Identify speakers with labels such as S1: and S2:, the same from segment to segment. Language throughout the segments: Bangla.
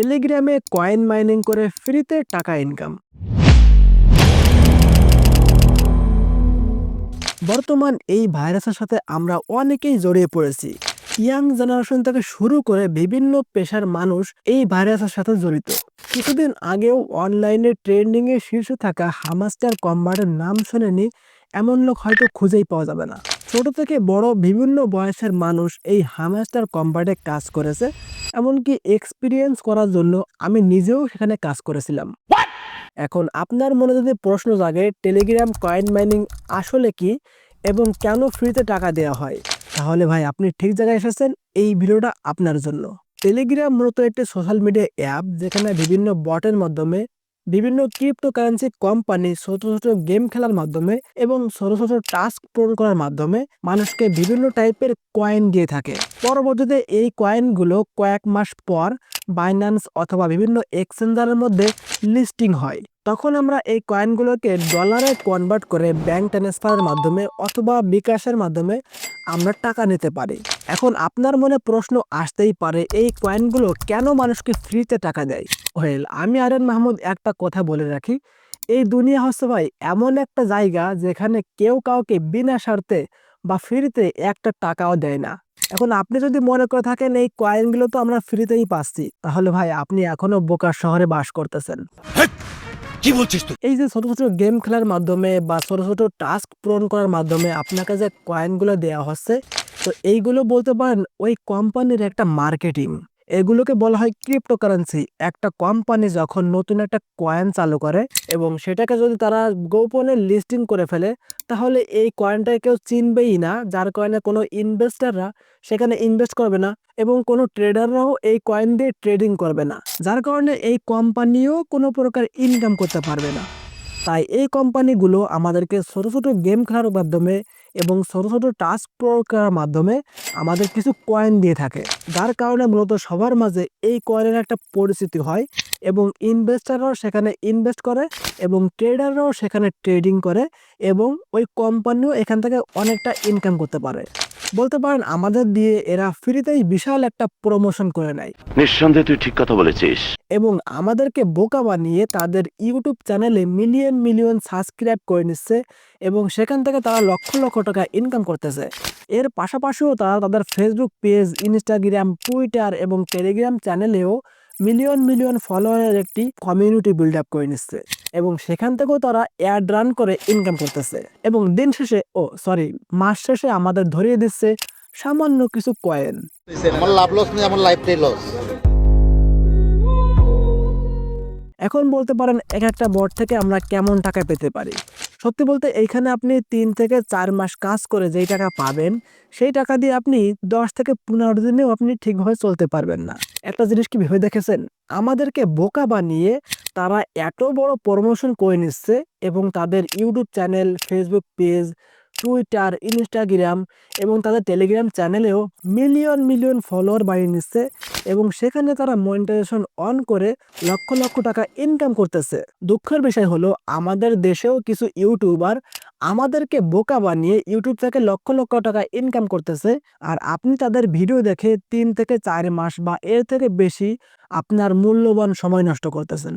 S1: টেলিগ্রামে কয়েন মাইনিং করে ফ্রিতে টাকা ইনকাম বর্তমান এই ভাইরাসের সাথে আমরা অনেকেই জড়িয়ে পড়েছি। ইয়াং জেনারেশন থেকে শুরু করে বিভিন্ন পেশার মানুষ এই ভাইরাসের সাথে জড়িত। কিছুদিন আগেও অনলাইনে ট্রেন্ডিং এ শীর্ষে থাকা হামাস্টার কম্বাটের নাম শোনেনি, এমন লোক হয়তো খুঁজেই পাওয়া যাবে না। ছোট থেকে বড় বিভিন্ন বয়সের মানুষ এই হামাস্টার কম্বাটে কাজ করেছে। এমনকি এক্সপিরিয়েন্স করার জন্য আমি নিজেও সেখানে কাজ করেছিলাম। এখন আপনার মনে যদি প্রশ্ন জাগে টেলিগ্রাম কয়েন মাইনিং আসলে কি এবং কেন ফ্রিতে টাকা দেওয়া হয়? তাহলে ভাই আপনি ঠিক জায়গায় এসেছেন। এই ভিডিওটা আপনার জন্য। টেলিগ্রাম মূলত একটি সোশ্যাল মিডিয়া অ্যাপ যেখানে বিভিন্ন বটের মাধ্যমে বিভিন্ন ক্রিপ্টোকারেন্সি কোম্পানি ছোট ছোট গেম খেলার মাধ্যমে এবং ছোট ছোট টাস্ক পূরণ করার মাধ্যমে মানুষকে বিভিন্ন টাইপের কয়েন দিয়ে থাকে। পরবর্তীতে এই কয়েনগুলো কয়েক মাস পর বাইন্যান্স অথবা বিভিন্ন এক্সচেঞ্জারের মধ্যে লিস্টিং হয়। তখন আমরা এই কয়েনগুলোকে ডলারে কনভার্ট করে ব্যাংক ট্রান্সফারের মাধ্যমে অথবা বিকাশের মাধ্যমে আমরা টাকা নিতে পারি। এখন আপনার মনে প্রশ্ন আসতেই পারে, এই কয়েনগুলো কেন মানুষকে ফ্রিতে টাকা দেয়? ওয়েল আমি আরেন মাহমুদ একটা কথা বলে রাখি। এই দুনিয়া হচ্ছে ভাই, এমন একটা জায়গা যেখানে কেউ কাউকে বিনা স্বার্থে বা ফ্রিতে একটা টাকাও দেয় না। এখন আপনি যদি মনে করে থাকেন, এই কয়েনগুলো তো আমরা ফ্রিতেই পাচ্ছি, তাহলে ভাই আপনি এখনও বোকার শহরে বাস করতেছেন।
S2: কি বলছিস তুই?
S1: এই যে ছোট ছোট গেম খেলার মাধ্যমে বা ছোট ছোট টাস্ক পূরণ করার মাধ্যমে আপনাকে যে কয়েনগুলো দেওয়া হচ্ছে, তো এইগুলো বলতে পারেন ওই কোম্পানির একটা মার্কেটিং এগুলোকে বলা হয় ক্রিপ্টোকারেন্সি একটা কোম্পানি যখন নতুন একটা কয়েন চালু করে এবং সেটাকে যদি তারা গোপনে লিস্টিং করে ফেলে, তাহলে এই কয়েনটাকে কেউ চিনবেই না। যার কয়েনে কোনো ইনভেস্টাররা সেখানে ইনভেস্ট করবে না এবং কোনো ট্রেডাররাও এই কয়েন দিয়ে ট্রেডিং করবে না। যার কারণে এই কোম্পানিও কোনো প্রকার ইনকাম করতে পারবে না। তাই এই কোম্পানিগুলো আমাদেরকে ছোটো ছোটো গেম খেলার মাধ্যমে এবং ছোটো ছোটো টাস্ক প্রয়োগ করার মাধ্যমে আমাদের কিছু কয়েন দিয়ে থাকে। যার কারণে মূলত সবার মাঝে এই কয়েনের একটা পরিচিতি হয় এবং ইনভেস্টাররাও সেখানে ইনভেস্ট করে এবং ট্রেডাররাও সেখানে ট্রেডিং করে এবং ওই কোম্পানিও এখান থেকে অনেকটা ইনকাম করতে পারে। বলতে পারেন আমাদের দিয়ে এরা ফ্রিতেই বিশাল একটা প্রমোশন করে নেয়।
S2: নিঃসন্দেহে তুই ঠিক কথা বলেছিস।
S1: এবং আমাদেরকে বোকা বানিয়ে তাদের ইউটিউব চ্যানেলে মিলিয়ন মিলিয়ন সাবস্ক্রাইব করে নিচ্ছে এবং সেখান থেকে তারা লক্ষ লক্ষ টাকা ইনকাম করতেছে। এর পাশাপাশিও তারা তাদের ফেসবুক পেজ ইনস্টাগ্রাম টুইটার এবং টেলিগ্রাম চ্যানেলেও মিলিয়ন মিলিয়ন ফলোয়ারের একটি কমিউনিটি বিল্ড আপ করে নিচ্ছে। এবং সেখান থেকেও তারা অ্যাড রান করে ইনকাম করতেছে। এবং দিন শেষে, ও সরি মাস শেষে আমাদের ধরিয়ে দিচ্ছে সামান্য কিছু কয়েন
S3: আমার লাভ লস নেই আমার লাইফটাই লস
S1: এখন বলতে পারেন এক একটা বট থেকে আমরা কেমন টাকা পেতে পারি। সত্যি বলতে এইখানে আপনি তিন থেকে চার মাস কাজ করে যেই টাকা পাবেন, সেই টাকা দিয়ে আপনি দশ থেকে পনেরো দিনেও আপনি ঠিকভাবে চলতে পারবেন না। একটা জিনিস কি ভেবে দেখেছেন? আমাদেরকে বোকা বানিয়ে তারা এত বড় প্রমোশন করে নিচ্ছে এবং তাদের YouTube channel Facebook page Twitter Instagram এবং তাদের টেলিগ্রাম চ্যানেলেও মিলিয়ন মিলিয়ন ফলোয়ার বাড়িয়ে নিচ্ছে এবং সেখানে তারা মনিটাইজেশন অন করে লক্ষ লক্ষ টাকা ইনকাম করতেছে। দুঃখের বিষয় হলো, আমাদের দেশেও কিছু ইউটিউবার আমাদেরকে বোকা বানিয়ে ইউটিউব থেকে লক্ষ লক্ষ টাকা ইনকাম করতেছে। আর আপনি তাদের ভিডিও দেখে তিন থেকে চার মাস বা এর থেকে বেশি আপনার মূল্যবান সময় নষ্ট করতেছেন।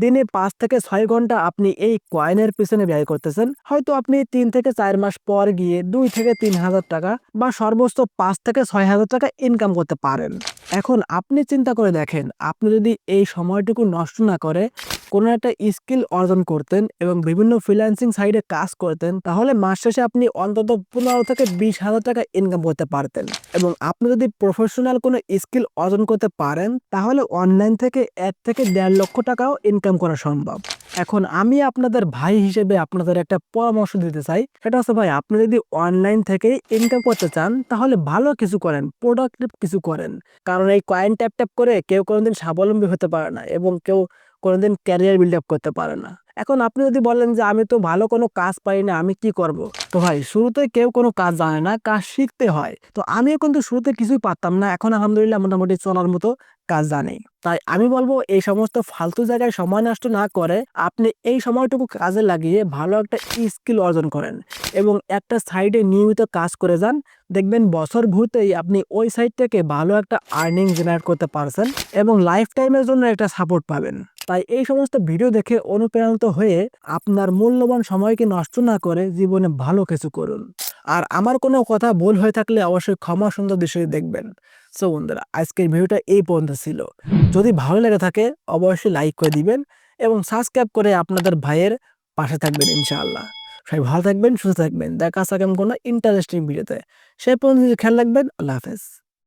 S1: দিনে পাঁচ থেকে ছয় ঘণ্টা আপনি এই কয়েনের পিছনে ব্যয় করতেছেন। হয়তো আপনি তিন থেকে চার মাস পর গিয়ে দুই থেকে তিন হাজার টাকা বা সর্বোচ্চ পাঁচ থেকে ছয় হাজার টাকা ইনকাম করতে পারেন। এখন আপনি চিন্তা করে দেখেন, আপনি যদি এই সময়টুকু নষ্ট না করে কোনো একটা স্কিল অর্জন করতেন এবং বিভিন্ন ফ্রিল্যান্সিং সাইডে কাজ করতেন, তাহলে মাস শেষে আপনি অন্তত পনেরো থেকে বিশ হাজার টাকা ইনকাম করতে পারতেন। এবং আপনি যদি প্রফেশনাল কোনো স্কিল অর্জন করতে পারেন, তাহলে অনলাইন থেকে এক থেকে দেড় লক্ষ টাকাও ইনকাম করা সম্ভব। এখন আমি আপনাদের ভাই হিসেবে আপনাদের একটা পরামর্শ দিতে চাই। সেটা হচ্ছে ভাই, আপনি যদি অনলাইন থেকে ইনকাম করতে চান, তাহলে ভালো কিছু করেন প্রোডাক্টিভ কিছু করেন। কারণ এই কয়েন ট্যাপ ট্যাপ করে কেউ কোনোদিন স্বাবলম্বী হতে পারে না এবং কেউ কোনোদিন ক্যারিয়ার বিল্ড আপ করতে পারে না। এখন আপনি যদি বলেন যে, আমি তো ভালো কোনো কাজ পাই না, আমি কি করব? তো ভাই, শুরুতে কেউ কোনো কাজ জানে না, কাজ শিখতে হয়। তো আমিও কিন্তু শুরুতে কিছুই পারতাম না, এখন আলহামদুলিল্লাহ মোটামুটি চলার মতো কাজ জানি। তাই আমি বলব, এই সমস্ত ফালতু জায়গায় সময় নষ্ট না করে আপনি এই সময়টুকু কাজে লাগিয়ে ভালো একটা স্কিল অর্জন করেন এবং একটা সাইডে নিয়মিত কাজ করে যান। দেখবেন বছর ঘুরতেই আপনি ওই সাইড থেকে ভালো একটা আর্নিং জেনারেট করতে পারছেন এবং লাইফ টাইমের জন্য একটা সাপোর্ট পাবেন। তাই এই সমস্ত ভিডিও দেখে অনুপ্রাণিত হয়ে আপনার মূল্যবান সময়কে নষ্ট না করে জীবনে ভালো কিছু করুন। আর আমার কোনো কথা ভুল হয়ে থাকলে অবশ্যই ক্ষমা সুন্দর দৃশ্যটি দেখবেন। সো বন্ধুরা, আজকের ভিডিওটা এই পর্যন্ত ছিল। যদি ভালো লেগে থাকে, অবশ্যই লাইক করে দিবেন এবং সাবস্ক্রাইব করে আপনাদের ভাইয়ের পাশে থাকবেন ইনশাআল্লাহ। সবাই ভালো থাকবেন, সুস্থ থাকবেন। দেখা আছে কোনো ইন্টারেস্টিং ভিডিওতে সে পর্যন্ত খেয়াল রাখবেন। আল্লাহ হাফেজ।